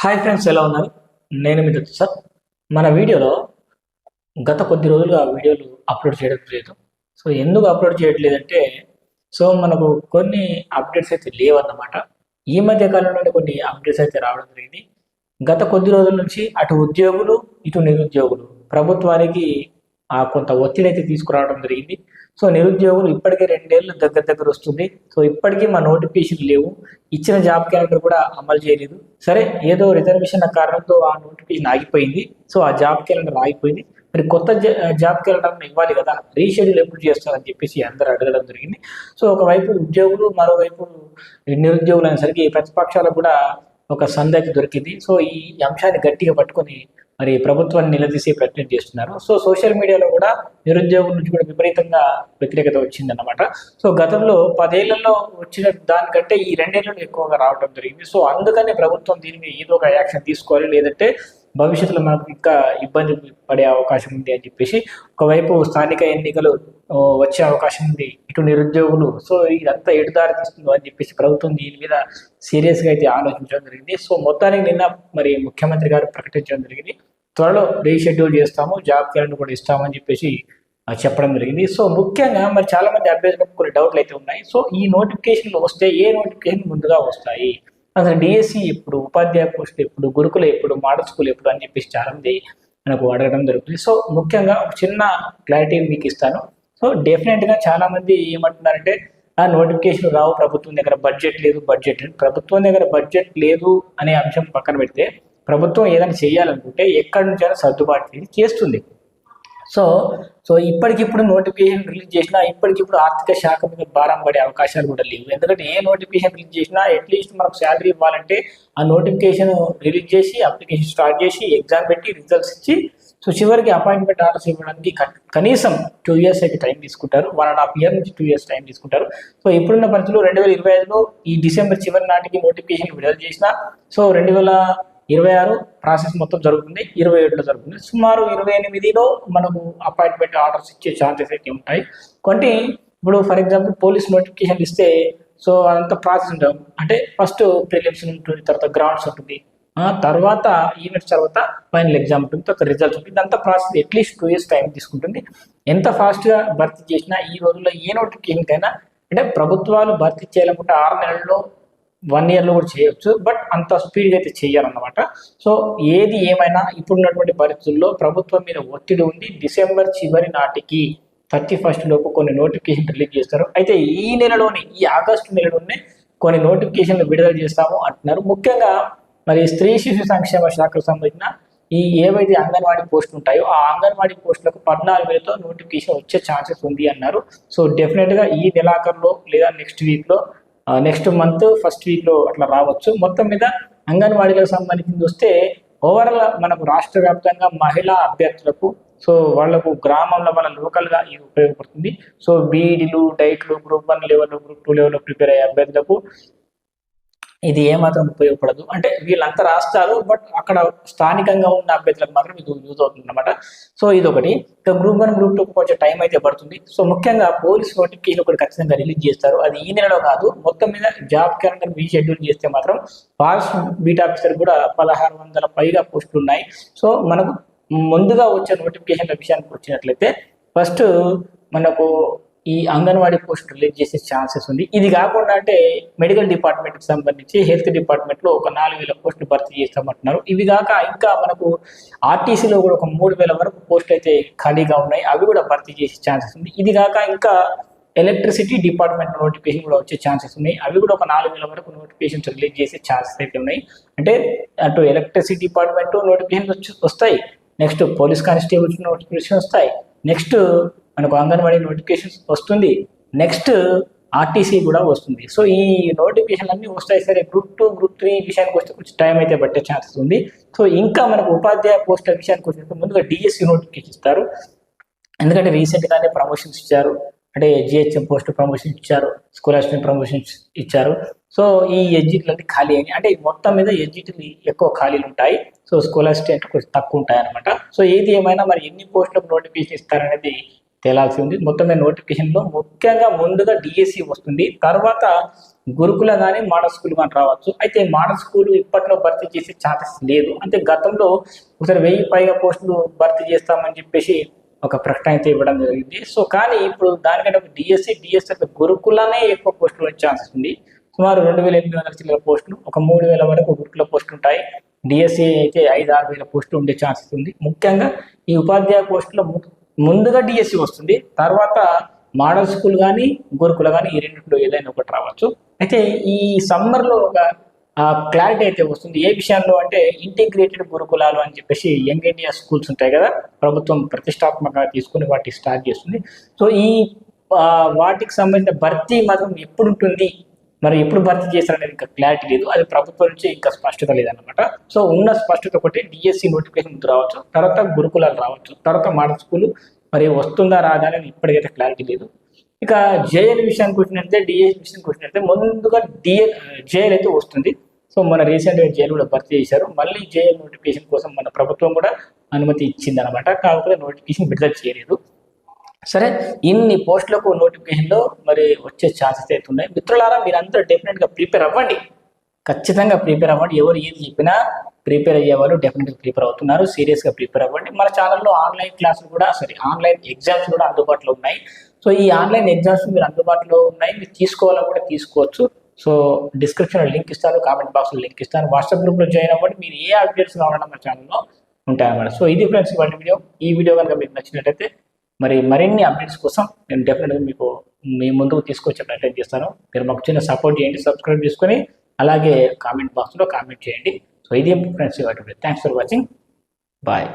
Hi friends ఎలా ఉన్నారు? నేను మీ దత్తు సార్. మన వీడియోలో గత కొద్ది రోజులుగా వీడియోలు అప్లోడ్ చేయడం లేదు. సో ఎందుకు అప్లోడ్ చేయట్లేదంటే సో మనకు కొన్ని అప్డేట్స్ అయితే లేవన్నమాట. ఈ మధ్య కాలంలోనే కొన్ని అప్డేట్స్ అయితే రావడం జరిగింది. గత కొద్ది రోజుల నుంచి అటు ఉద్యోగులు ఇటు నిరుద్యోగులు ప్రభుత్వానికి ఆ కొంత ఒత్తిడి అయితే తీసుకురావడం జరిగింది. సో నిరుద్యోగులు ఇప్పటికే రెండేళ్ళు దగ్గర దగ్గర వస్తుంది. సో ఇప్పటికీ మా నోటిఫికేషన్ లేవు. ఇచ్చిన జాబ్ క్యాలెండర్ కూడా అమలు చేయలేదు. సరే ఏదో రిజర్వేషన్ కారణంతో ఆ నోటిఫికేషన్ ఆగిపోయింది. సో ఆ జాబ్ క్యాలెండర్ ఆగిపోయింది. మరి కొత్త జా- జాబ్ క్యాలెండర్ ఇవ్వాలి కదా రీషెడ్యూల్ ఎప్పుడు చేస్తారని చెప్పేసి అందరూ అడగడం జరిగింది. సో ఒకవైపు ఉద్యోగులు మరోవైపు నిరుద్యోగులు అనేసరికి ప్రతిపక్షాలకు కూడా ఒక సందతి దొరికింది. సో ఈ అంశాన్ని గట్టిగా పట్టుకొని మరి ప్రభుత్వాన్ని నిలదీసే ప్రయత్నం చేస్తున్నారు. సో సోషల్ మీడియాలో కూడా నిరుద్యోగం నుంచి కూడా విపరీతంగా వ్యతిరేకత వచ్చిందన్నమాట. సో గతంలో పదేళ్ళలో వచ్చిన దానికంటే ఈ రెండేళ్ళలో ఎక్కువగా రావడం జరిగింది. సో అందుకని ప్రభుత్వం దీని మీద ఏదో ఒక యాక్షన్ తీసుకోవాలి. లేదంటే భవిష్యత్తులో మనకు ఇంకా ఇబ్బంది పడే అవకాశం ఉంది అని చెప్పేసి ఒకవైపు స్థానిక ఎన్నికలు వచ్చే అవకాశం ఉంది. ఇటు నిరుద్యోగులు సో ఇదంతా ఎటుదారి తీస్తుందో అని చెప్పేసి ప్రభుత్వం దీని మీద సీరియస్గా అయితే ఆలోచించడం జరిగింది. సో మొత్తానికి నిన్న మరి ముఖ్యమంత్రి గారు ప్రకటించడం జరిగింది. త్వరలో రీషెడ్యూల్ చేస్తాము జాబ్ క్యాలెండర్ కూడా ఇస్తామని చెప్పేసి చెప్పడం జరిగింది. సో ముఖ్యంగా మరి చాలా మంది అభ్యర్థులకు కొన్ని డౌట్లు అయితే ఉన్నాయి. సో ఈ నోటిఫికేషన్లు వస్తే ఏ నోటిఫికేషన్ ముందుగా వస్తాయి? అసలు డిఎస్సి ఎప్పుడు ఉపాధ్యాయ పోస్టులు ఎప్పుడు గురుకులు ఎప్పుడు మోడల్ స్కూల్ ఎప్పుడు అని చెప్పేసి చాలామంది మనకు అడగడం జరుగుతుంది. సో ముఖ్యంగా ఒక చిన్న క్లారిటీ మీకు ఇస్తాను. సో డెఫినెట్గా చాలా మంది ఏమంటున్నారంటే ఆ నోటిఫికేషన్ రావు ప్రభుత్వం దగ్గర బడ్జెట్ లేదు బడ్జెట్ లేదు. ప్రభుత్వం దగ్గర బడ్జెట్ లేదు అనే అంశం పక్కన పెడితే ప్రభుత్వం ఏదైనా చేయాలనుకుంటే ఎక్కడి నుంచైనా సర్దుబాటు చేస్తుంది. సో సో ఇప్పటికిప్పుడు నోటిఫికేషన్ రిలీజ్ చేసినా ఇప్పటికిప్పుడు ఆర్థిక శాఖ మీద భారం పడే అవకాశాలు కూడా లేవు. ఎందుకంటే ఏ నోటిఫికేషన్ రిలీజ్ చేసినా అట్లీస్ట్ మనకు శాలరీ ఇవ్వాలంటే ఆ నోటిఫికేషన్ రిలీజ్ చేసి అప్లికేషన్ స్టార్ట్ చేసి ఎగ్జామ్ పెట్టి రిజల్ట్స్ ఇచ్చి సో చివరికి అపాయింట్మెంట్ ఆర్డర్స్ ఇవ్వడానికి కనీసం టూ ఇయర్స్ అయితే టైం తీసుకుంటారు. వన్ అండ్ హాఫ్ ఇయర్ నుంచి టూ ఇయర్స్ టైం తీసుకుంటారు. సో ఇప్పుడున్న పరిస్థితుల్లో రెండు వేల ఇరవై ఐదులో ఈ డిసెంబర్ చివరి నాటికి నోటిఫికేషన్ విడుదల చేసిన సో రెండు వేల ఇరవై ఆరు ప్రాసెస్ మొత్తం జరుగుతుంది ఇరవై ఏడులో జరుగుతుంది. సుమారు ఇరవై ఎనిమిదిలో మనకు అపాయింట్మెంట్ ఆర్డర్స్ ఇచ్చే ఛాన్సెస్ అయితే ఉంటాయి. కొన్ని ఇప్పుడు ఫర్ ఎగ్జాంపుల్ పోలీస్ నోటిఫికేషన్ ఇస్తే సో అదంతా ప్రాసెస్ ఉంటాం అంటే ఫస్ట్ ప్రిలిమ్స్ ఉంటుంది తర్వాత గ్రౌండ్స్ ఉంటుంది. ఆ తర్వాత ఈవెంట్స్ తర్వాత ఫైనల్ ఎగ్జామ్ ఉంటుంది తర్వాత రిజల్ట్స్ ఉంటుంది. ఇదంతా process at least two years time తీసుకుంటుంది. ఎంత ఫాస్ట్గా భర్తీ చేసినా ఈ రోజుల్లో ఏ నోటిఫికేషన్కైనా అంటే ప్రభుత్వాలు భర్తీ చేయాలనుకుంటే ఆరు నెలల్లో వన్ ఇయర్లో కూడా చేయొచ్చు బట్ అంత స్పీడ్గా అయితే చేయాలన్నమాట సో ఏది ఏమైనా ఇప్పుడున్నటువంటి పరిస్థితుల్లో ప్రభుత్వం మీద ఒత్తిడి ఉంది డిసెంబర్ చివరి నాటికి థర్టీ ఫస్ట్ లోపు కొన్ని నోటిఫికేషన్ రిలీజ్ చేస్తారు. అయితే ఈ నెలలోనే ఈ ఆగస్టు నెలలోనే కొన్ని నోటిఫికేషన్లు విడుదల చేస్తాము అంటున్నారు. ముఖ్యంగా మరి స్త్రీ శిశు సంక్షేమ శాఖకు సంబంధించిన ఈ ఏవైతే అంగన్వాడీ పోస్టులు ఉంటాయో ఆ అంగన్వాడీ పోస్టులకు పద్నాలుగు వేలతో నోటిఫికేషన్ వచ్చే ఛాన్సెస్ ఉంది అన్నారు. సో డెఫినెట్గా ఈ నెలాఖరులో లేదా నెక్స్ట్ వీక్లో నెక్స్ట్ మంత్ ఫస్ట్ వీక్లో అట్లా రావచ్చు. మొత్తం మీద అంగన్వాడీలకు సంబంధించింది వస్తే ఓవరాల్ మనకు రాష్ట్ర వ్యాప్తంగా మహిళా అభ్యర్థులకు సో వాళ్ళకు గ్రామంలో వాళ్ళ లోకల్గా ఇది ఉపయోగపడుతుంది. సో బీఈడీలు డైట్లు group one level group two లెవెల్లో ప్రిపేర్ అయ్యే అభ్యర్థులకు ఇది ఏమాత్రం ఉపయోగపడదు. అంటే వీళ్ళంతా రాస్తారు బట్ అక్కడ స్థానికంగా ఉన్న అభ్యర్థులకు మాత్రం ఇది యూజ్ అవుతుంది అనమాట సో ఇది ఒకటి ఇక గ్రూప్ వన్ గ్రూప్ టూ కొంచెం టైం అయితే పడుతుంది. సో ముఖ్యంగా పోలీస్ నోటిఫికేషన్ ఒకటి ఖచ్చితంగా రిలీజ్ చేస్తారు. అది ఈ నెలలో కాదు మొత్తం మీద జాబ్ క్యాలెండర్ రీషెడ్యూల్ చేస్తే మాత్రం పాస్ బీట్ ఆఫీసర్ కూడా పదహారు వందల పైగా పోస్టులు ఉన్నాయి. సో మనకు ముందుగా వచ్చే నోటిఫికేషన్ల విషయానికి వచ్చినట్లయితే ఫస్ట్ మనకు ఈ అంగన్వాడీ పోస్ట్ రిలీజ్ చేసే ఛాన్సెస్ ఉంది. ఇది కాకుండా అంటే మెడికల్ డిపార్ట్మెంట్కి సంబంధించి హెల్త్ డిపార్ట్మెంట్లో ఒక నాలుగు వేల పోస్టులు భర్తీ చేస్తామంటున్నారు. ఇవి కాక ఇంకా మనకు ఆర్టీసీలో కూడా ఒక మూడు వేల వరకు పోస్టులు అయితే ఖాళీగా ఉన్నాయి. అవి కూడా భర్తీ చేసే ఛాన్సెస్ ఉంది. ఇది కాక ఇంకా ఎలక్ట్రిసిటీ డిపార్ట్మెంట్ నోటిఫికేషన్ కూడా వచ్చే ఛాన్సెస్ ఉన్నాయి. అవి కూడా ఒక నాలుగు వేల వరకు నోటిఫికేషన్స్ రిలీజ్ చేసే ఛాన్సెస్ అయితే ఉన్నాయి. అంటే అటు ఎలక్ట్రిసిటీ డిపార్ట్మెంట్ నోటిఫికేషన్ వస్తాయి. నెక్స్ట్ పోలీస్ కానిస్టేబుల్స్ నోటిఫికేషన్ వస్తాయి. నెక్స్ట్ మనకు అంగన్వాడీ నోటిఫికేషన్స్ వస్తుంది. నెక్స్ట్ ఆర్టీసీ కూడా వస్తుంది. సో ఈ నోటిఫికేషన్ అన్ని వస్తాయి సరే గ్రూప్ టూ గ్రూప్ త్రీ విషయానికి వస్తే కొంచెం టైం అయితే పట్టే ఛాన్సెస్ ఉంది. సో ఇంకా మనకు ఉపాధ్యాయ పోస్టుల విషయానికి వచ్చినప్పుడు ముందుగా డిఎస్సి నోటిఫికేషన్ ఇస్తారు. ఎందుకంటే రీసెంట్గానే ప్రమోషన్స్ ఇచ్చారు. అంటే జిహెచ్ఎం పోస్ట్ ప్రమోషన్ ఇచ్చారు. స్కూల్ అసిస్టెంట్ ప్రమోషన్స్ ఇచ్చారు. సో ఈ ఎడ్జిట్లు అన్ని ఖాళీ అయినాయి. అంటే మొత్తం మీద ఎడ్జిట్లు ఎక్కువ ఖాళీలు ఉంటాయి. సో స్కూల్ అసిస్టెంట్ కొంచెం తక్కువ ఉంటాయి అనమాట సో ఏది ఏమైనా మరి ఎన్ని పోస్టులకు నోటిఫికేషన్ ఇస్తారనేది తేలాల్సి ఉంది. మొత్తమే నోటిఫికేషన్లో ముఖ్యంగా ముందుగా డిఎస్సి వస్తుంది. తర్వాత గురుకుల కానీ మోడల్ స్కూల్ కానీ రావచ్చు. అయితే మోడల్ స్కూల్ ఇప్పట్లో భర్తీ చేసే ఛాన్సెస్ లేదు. అంటే గతంలో ఒకసారి వెయ్యి పైగా పోస్టులు భర్తీ చేస్తామని చెప్పేసి ఒక ప్రకటన అయితే ఇవ్వడం జరిగింది. సో కానీ ఇప్పుడు దానికంటే ఒక డిఎస్సి డిఎస్సి గురుకులనే ఎక్కువ పోస్టులు వచ్చే ఛాన్సెస్ ఉంది. సుమారు రెండు వేల ఎనిమిది వందల చిల్లర పోస్టులు ఒక మూడు వేల వరకు గురుకుల పోస్టులు ఉంటాయి. డిఎస్సి అయితే ఐదు ఆరు వేల పోస్టులు ఉండే ఛాన్సెస్ ఉంది. ముఖ్యంగా ఈ ఉపాధ్యాయ పోస్టులో ముందుగా డిఎస్సి వస్తుంది. తర్వాత మోడల్ స్కూల్ కానీ గురుకుల కానీ ఈ రెండింటిలో ఏదైనా ఒకటి రావచ్చు. అయితే ఈ సమ్మర్లో ఒక క్లారిటీ అయితే వస్తుంది. ఏ విషయంలో అంటే ఇంటిగ్రేటెడ్ గురుకులాలు అని చెప్పేసి యంగ్ ఇండియా స్కూల్స్ ఉంటాయి కదా ప్రభుత్వం ప్రతిష్టాత్మకంగా తీసుకుని వాటి స్టార్ట్ చేస్తుంది. సో ఈ వాటికి సంబంధించిన భర్తీ మాత్రం ఎప్పుడు ఉంటుంది మరి ఎప్పుడు భర్తీ చేశారనేది ఇంకా క్లారిటీ లేదు. అది ప్రభుత్వం నుంచి ఇంకా స్పష్టత లేదన్నమాట. సో ఉన్న స్పష్టత ఒకటి డిఎస్సి నోటిఫికేషన్ ముందు రావచ్చు. తర్వాత గురుకులాలు రావచ్చు. తర్వాత మోడల్ స్కూల్ మరి వస్తుందా రాదా అనేది ఇప్పటికైతే క్లారిటీ లేదు. ఇక జేఎల్ విషయానికి వచ్చినట్లయితే డిఎస్ విషయానికి వచ్చినట్లయితే ముందుగా డిఎల్ జేఎల్ అయితే వస్తుంది. సో మన రీసెంట్గా జైలు కూడా భర్తీ చేశారు. మళ్ళీ జేఎల్ నోటిఫికేషన్ కోసం మన ప్రభుత్వం కూడా అనుమతి ఇచ్చింది అనమాట కాకపోతే నోటిఫికేషన్ విడుదల చేయలేదు. సరే ఇన్ని పోస్టులకు నోటిఫికేషన్లో మరి వచ్చే ఛాన్సెస్ అయితే ఉన్నాయి. మిత్రులారా మీరంతా డెఫినెట్గా ప్రిపేర్ అవ్వండి. ఖచ్చితంగా ప్రిపేర్ అవ్వండి. ఎవరు ఏది చెప్పినా ప్రిపేర్ అయ్యే వాళ్ళు డెఫినెట్గా ప్రిపేర్ అవుతున్నారు. సీరియస్గా ప్రిపేర్ అవ్వండి. మన ఛానల్లో ఆన్లైన్ క్లాసులు కూడా సారీ ఆన్లైన్ ఎగ్జామ్స్ కూడా అందుబాటులో ఉన్నాయి. సో ఈ ఆన్లైన్ ఎగ్జామ్స్ మీరు అందుబాటులో ఉన్నాయి. మీరు తీసుకోవాలని కూడా తీసుకోవచ్చు. సో డిస్క్రిప్షన్లో లింక్ ఇస్తాను కామెంట్ బాక్స్లో లింక్ ఇస్తాను. వాట్సాప్ గ్రూప్లో జాయిన్ అవ్వండి. మీరు ఏ అప్డేట్స్ కావాలన్నా మన ఛానల్లో ఉంటాయన్నమాట. సో ఇది ఫ్రెండ్స్ ఇవాళ వీడియో ఈ వీడియో కనుక మీకు నచ్చినట్టయితే మరి మరిన్ని అప్డేట్స్ కోసం నేను డెఫినెట్గా మీకు మీ ముందుకు తీసుకొచ్చే ప్రయత్నం చేస్తాను. మీరు మాకు చిన్న సపోర్ట్ చేయండి సబ్స్క్రైబ్ చేసుకొని అలాగే కామెంట్ బాక్స్లో కామెంట్ చేయండి. సో ఇది friends thanks for watching bye